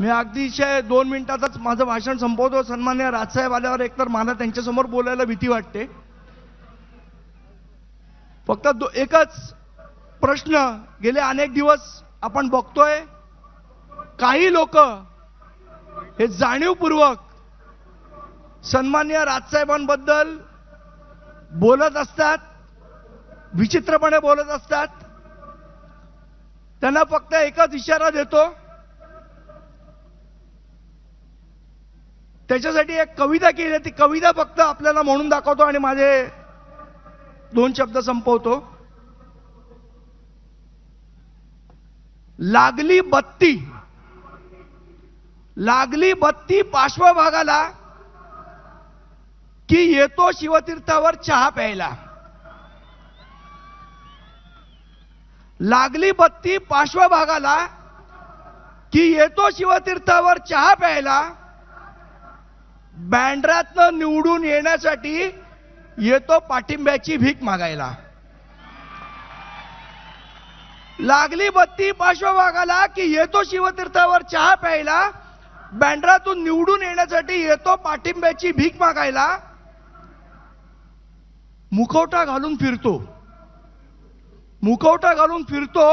मी अगदीशय दोन मिनिटातच माझं भाषण संपवतो. सन्मान्य राजसाहेब आल्यावर एकतर मला त्यांच्यासमोर बोलायला भीती वाटते. फक्त दो एकच प्रश्न गेले अनेक दिवस आपण बघतोय काही लोक हे जाणीवपूर्वक सन्मान्य राजसाहेबांबद्दल बोलत असतात विचित्रपणे बोलत असतात. त्यांना फक्त एकच इशारा देतो त्याच्यासाठी एक कविता केली. ती कविता फक्त आपल्याला म्हणून दाखवतो आणि माझे दोन शब्द संपवतो. लागली बत्ती. लागली बत्ती पार्श्वभागाला की येतो शिवतीर्थावर चहा प्यायला. लागली बत्ती पार्श्वभागाला की येतो शिवतीर्थावर चहा प्यायला. बँड्रातनं निवडून येण्यासाठी येतो पाठिंब्याची भीक मागायला. लागली बत्ती पार्श्वभागाला की येतो शिवतीर्थावर चहा प्यायला बँड्रातून निवडून येण्यासाठी येतो पाठिंब्याची भीक मागायला मुखवटा घालून फिरतो. मुखवटा घालून फिरतो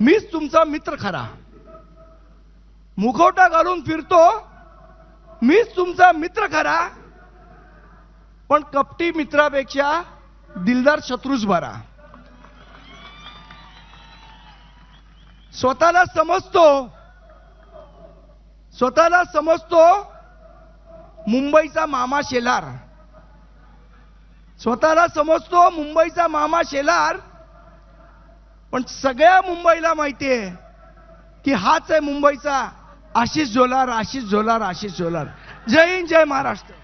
मीच तुमचा मित्र खरा. मुखवटा घालून फिरतो मीच तुमचा मित्र खरा. पण कपटी मित्रापेक्षा दिलदार शत्रूच बरा. स्वतःला समजतो. स्वतःला समजतो मुंबईचा मामा शेलार. स्वतःला समजतो मुंबईचा मामा शेलार. पण सगळ्या मुंबईला माहितीये की हाच आहे मुंबईचा आशिष झोलार आशिष झोलार आशिष झोलार जय हिंद जय महाराष्ट्र.